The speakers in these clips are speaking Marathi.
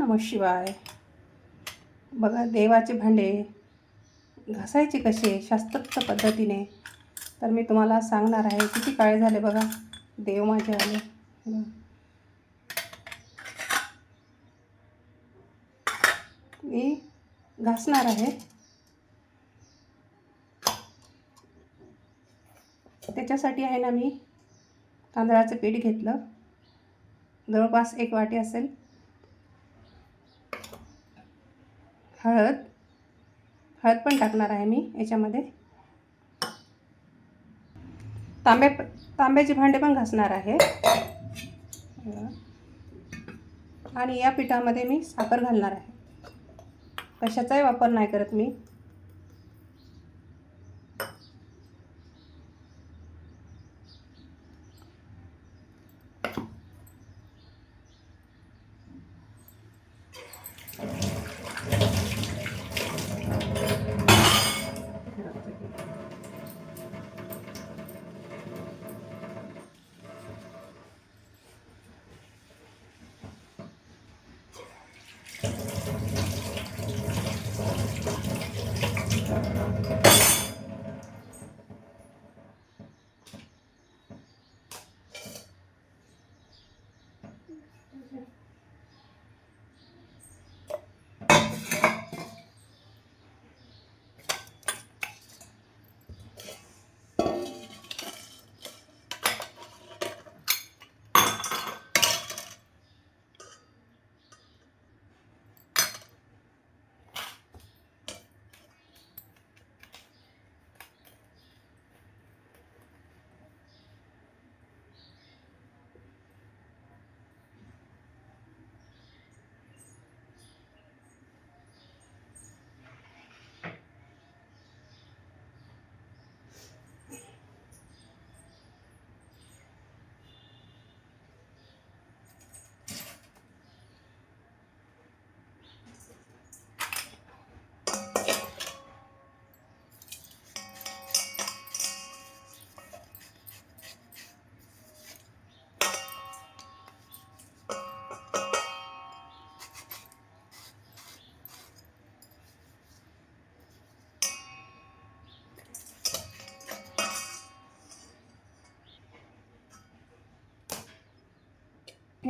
नमः शिवाय. बघा देवाचे भांडे घासायचे कसे शास्त्रोक्त पद्धतीने. तर मी तुम्हाला सांगणार आहे किती काळे झाले बघा देव माझे आले. मी घासणार आहे. त्याच्यासाठी आहे ना मी तांदळाचं पीठ घेतलं. जवळपास एक वाटी असेल. हळद हळद पण टाकणार आहे मी याच्यामध्ये. तांबे तांब्याचे भांडे पण घासणार आहे. आणि या पिठामध्ये मी साखर घालणार आहे. कशाचाही वापर नाही करत मी.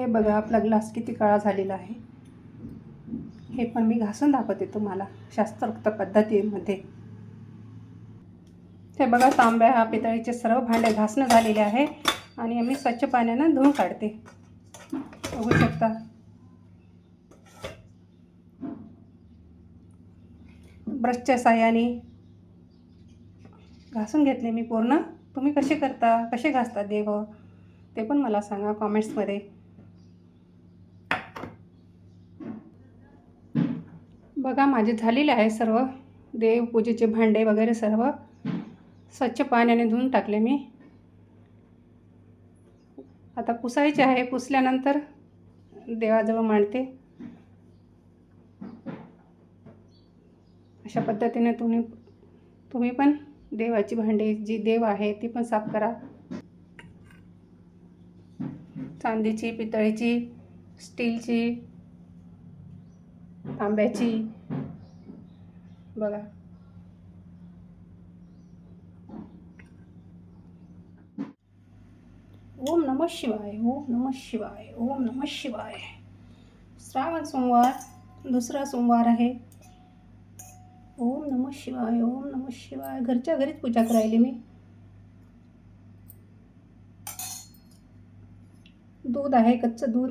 हे बघा आपला ग्लास किती काळा झालेला आहे. हे पण मी घासून दाखवते तुम्हाला शास्त्रोक्त पद्धतीमध्ये. हे बघा तांब्या हा पितळीचे सर्व भांडे घासणं झालेले आहे आणि मी स्वच्छ पाण्यानं धुवून काढते. बघू शकता. ब्रशच्या साह्याने घासून घेतले मी पूर्ण. तुम्ही कसे करता कसे घासता देव? ते पण मला सांगा कॉमेंट्समध्ये. बघा माझे झालेले आहे सर्व. देवपूजेचे भांडे वगैरे सर्व स्वच्छ पाण्याने धुवून टाकले मी. आता पुसायचे आहे. पुसल्यानंतर देवाजवळ मांडते. अशा पद्धतीने तुम्ही तुम्ही पण देवाची भांडे जी देव आहे ती पण साफ करा. चांदीची पितळीची स्टीलची आंब्याची. बघा. ओम नम शिवाय ओम नम शिवाय ओम नम शिवाय. श्रावण सोमवार दुसरा सोमवार आहे. ओम नम शिवाय ओम नम शिवाय. घरच्या घरीच पूजा करायली मी. दूध आहे कच्चं दूध.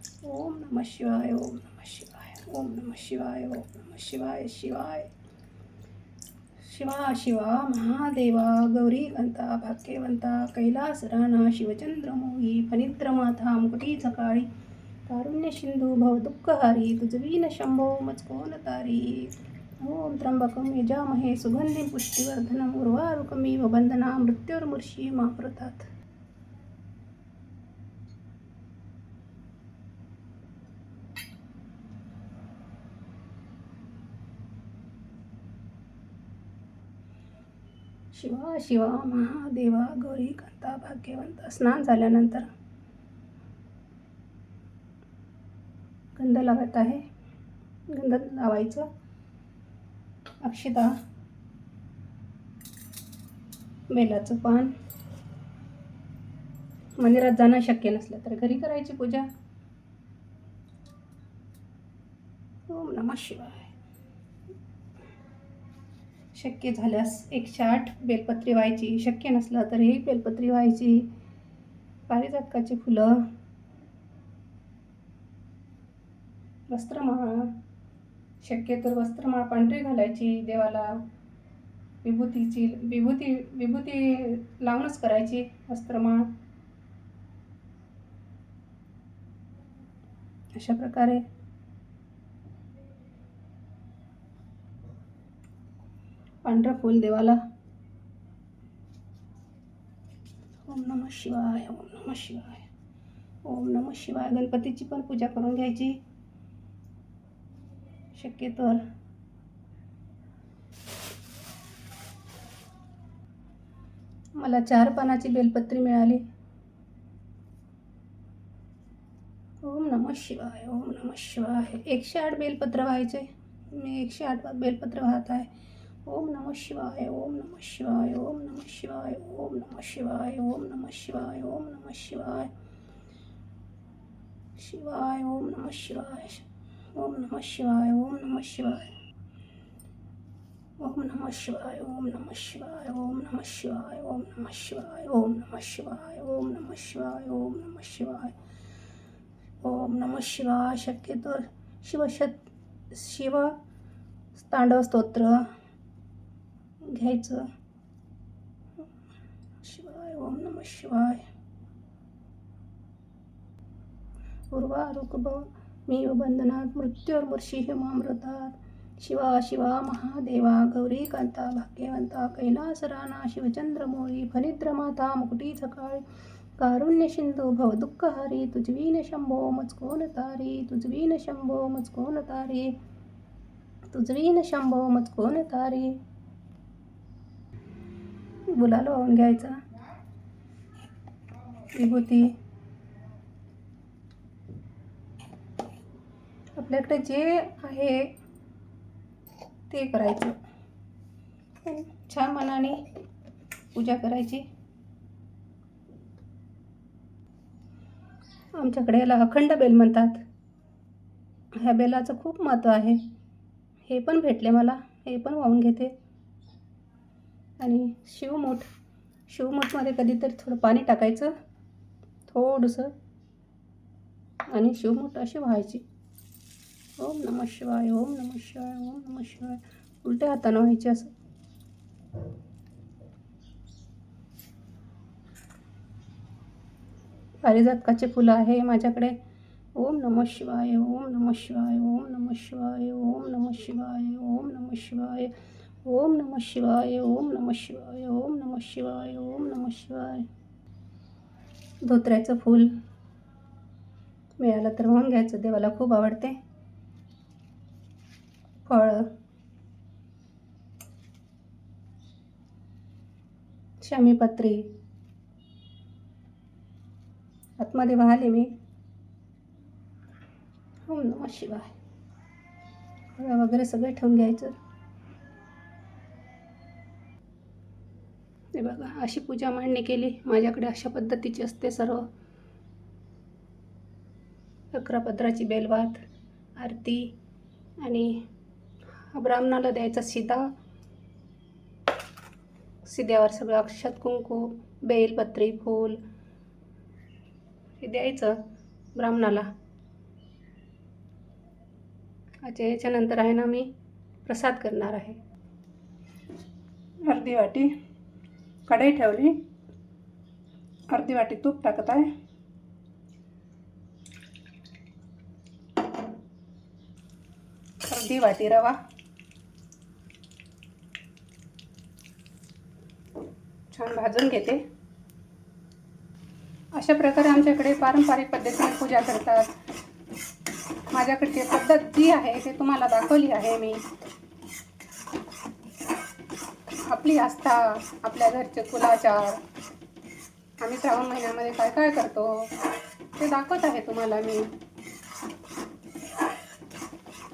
ओम नम शिवाय ओम नम शिवाय ओम नम शिवाय शिवाय शिवाय। शिवा शिवा महादेवा गौरीकांता भाग्यवंता कैलास राणा शिवचंद्रमोही फनिद्रमाथा मुकुटी सकाळी। कारुण्य सिंधू भव दुःखहारी तुझवीन शंभो मचकोन तारी। ओम त्र्यंबकम यजामहे सुगन्धिं पुष्टिवर्धनम् उर्वारुकमिव बंधना मृत्युर्मुर्षी मामृतात शिवा शिवा महादेवा गौरी कांता भाग्यवंत. स्नान झाल्यानंतर गंध लावत आहे. गंध लावायचं. अक्षता बेलाचं पान. मंदिरात जाणं शक्य नसलं तर घरी करायची पूजा. ओम नमः शिवाय. शक्य झाल्यास एकशे आठ बेलपत्री व्हायची. शक्य नसलं तरी बेलपत्री व्हायची. पारिजातकाची फुलं. वस्त्रमाळ. शक्यतो वस्त्रमाळ पांढरी घालायची. देवाला विभूतीची विभूती विभूती लावूनच करायची वस्त्रमाळ. अशा प्रकारे पांढरं फूल देवाला. ओम नम शिवाय ओम नम शिवाय. ओम नम शिवाय. गणपतीची पण पूजा करून घ्यायची. शक्यतो मला चार पानाची बेलपत्री मिळाली. ओम नम शिवाय ओम नम शिवाय. एकशे आठ बेलपत्र व्हायचे. मी एकशे आठ बेलपत्र वाहत आहे. ओम नम शिवाय ओम नम शिवाय ओम नम शिवाय ओम नम शिवाय ओम नम शिवाय ओम नम शिवाय शिवाय ओम नम शिवाय ओम नम शिवाय ओम नम शिवाय ओम नम शिवाय ओम नम शिवाय ओम नम शिवाय ओम नम शिवाय ओम नम शिवाय ओम नम शिवाय ओम नम शिवाय ओम नम शिवाय शक्यतो शिवशत शिव तांडव स्तोत्र घ्यायचं. शिवाय ओम नम शिवाय. उर्वा रुकब मी बंधनात मृत्युर्मुर्षी हिमामृतात शिवा शिवा महादेवा गौरी कांता भाग्यवंता कैलासराना शिवचंद्रमोळी फनिद्रमाता मुकुटी सकाळी कारुण्य सिंधू भव दुःखहारी तुझवीन शंभो मचकोन तारी तुझवीन शंभो मचकोन तारी तुझवीन शंभो मचकोन तारी गुलाल वाहून घ्यायचा. विभूती आपल्याकडे जे आहे ते करायचं. छान मनाने पूजा करायची. आमच्याकडे याला अखंड बेल म्हणतात. ह्या बेलाचं खूप महत्त्व आहे. हे पण भेटले मला. हे पण वाहून घेते. आणि शिवमूठ. शिवमूठमध्ये कधीतरी थोडं पाणी टाकायचं. थोडंसं. आणि शिवमूठ अशी व्हायची. ओम नम शिवाय ओम नम शिवाय ओम नम शिवाय. उलट्या हातानं व्हायचे असं. पारिजातकाचे फुलं आहे माझ्याकडे. ओम नम शिवाय ओम नम शिवाय ओम नम शिवाय ओम नम शिवाय ओम नम शिवाय. ओम नम शिवाय ओम नम शिवाय ओम नम शिवाय ओम नम शिवाय. धोत्र्याचं फूल मिळालं तर वाहून घ्यायचं देवाला खूप आवडते. फळं. शमीपत्री. आतमध्ये वाहले मी. ओम नम शिवाय. फळं वगैरे सगळे ठेवून घ्यायचं. हे बघा अशी पूजा मांडणी केली. माझ्याकडे अशा पद्धतीची असते सर्व. अकरापत्राची बेलवात आरती आणि ब्राह्मणाला द्यायचा शिदा शिद्यावर सगळं अक्षत कुंकू बेलपत्री फूल हे द्यायचं ब्राह्मणाला. अच्छा याच्यानंतर आहे ना मी प्रसाद करणार आहे. अर्धी वाटी. कढई ठेवली. अर्धी वाटी तूप टाकत आहे अर्धी वाटी रवा. छान भाजून घेते. अशा प्रकारे आमच्याकडे पारंपरिक पद्धतीने पूजा करतात. माझ्याकडची पद्धत जी आहे ती तुम्हाला दाखवली आहे मी. आपली आस्था आपल्या घरचे कुलाचार आम्ही श्रावण महिन्यामध्ये काय काय करतो ते दाखवत आहे तुम्हाला मी.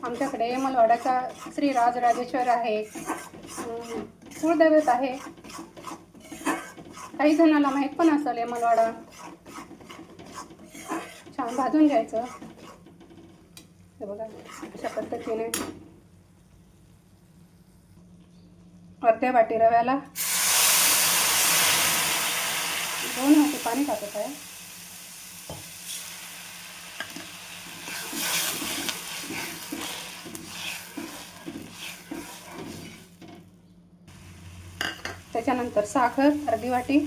आमच्याकडे मलवाड्याचा श्री राजराजेश्वर आहे. कुळदैवत आहे. काही जणाला माहीत पण असेल मलवाडा. छान भाजून घ्यायचं. हे बघा अशा पद्धतीने. अर्ध्या वाटी रव्याला दोन हाती पाणी टाकत आहे. त्याच्यानंतर साखर अर्धी वाटी.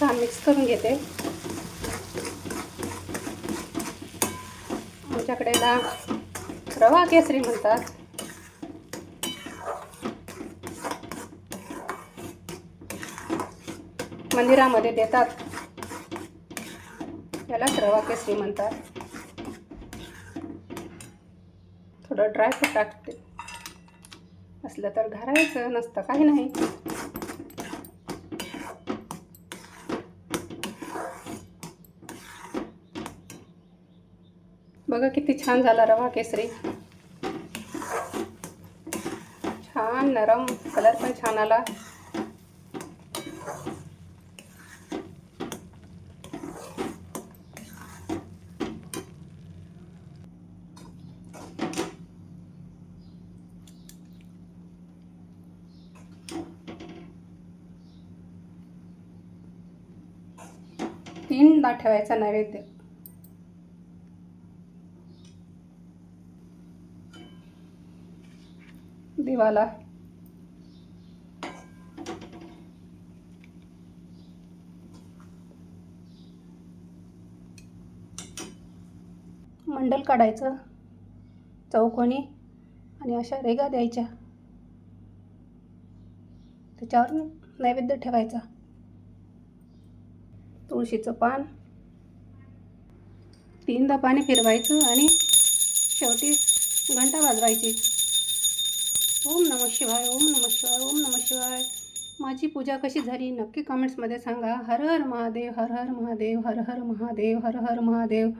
छान मिक्स करून घेते. आमच्याकडे ना रवा केसरी म्हणतात. मंदिरामध्ये देतात. यालाच रवा केसरी म्हणतात. थोडं ड्रायफ्रूट टाकते. असलं तर घालायचं नसतं काही नाही. बघा किती छान झाला रवा केसरी. छान नरम कलर पण छान आला. तीनदा ठेवायचा नैवेद्य. दिवाला मंडल काढायचं. चौकोनी आणि अशा रेगा द्यायच्या. त्याच्यावर नैवेद्य ठेवायचा. तुळशीचं पान. तीनदा पाणी फिरवायचं आणि शेवटी घंटा वाजवायची. ओम नम शिवाय ओम नम शिवाय ओम नम शिवाय. माझी पूजा कशी झाली? नक्की कमेंट्समध्ये सांगा. हर हर महादेव हर हर महादेव हर हर महादेव हर हर महादेव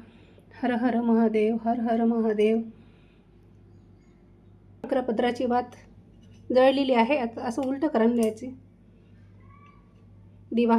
हर हर महादेव हर हर महादेव. अकरापत्राची वात जळलेली आहे. असं उलटं करून द्यायची. दिवा.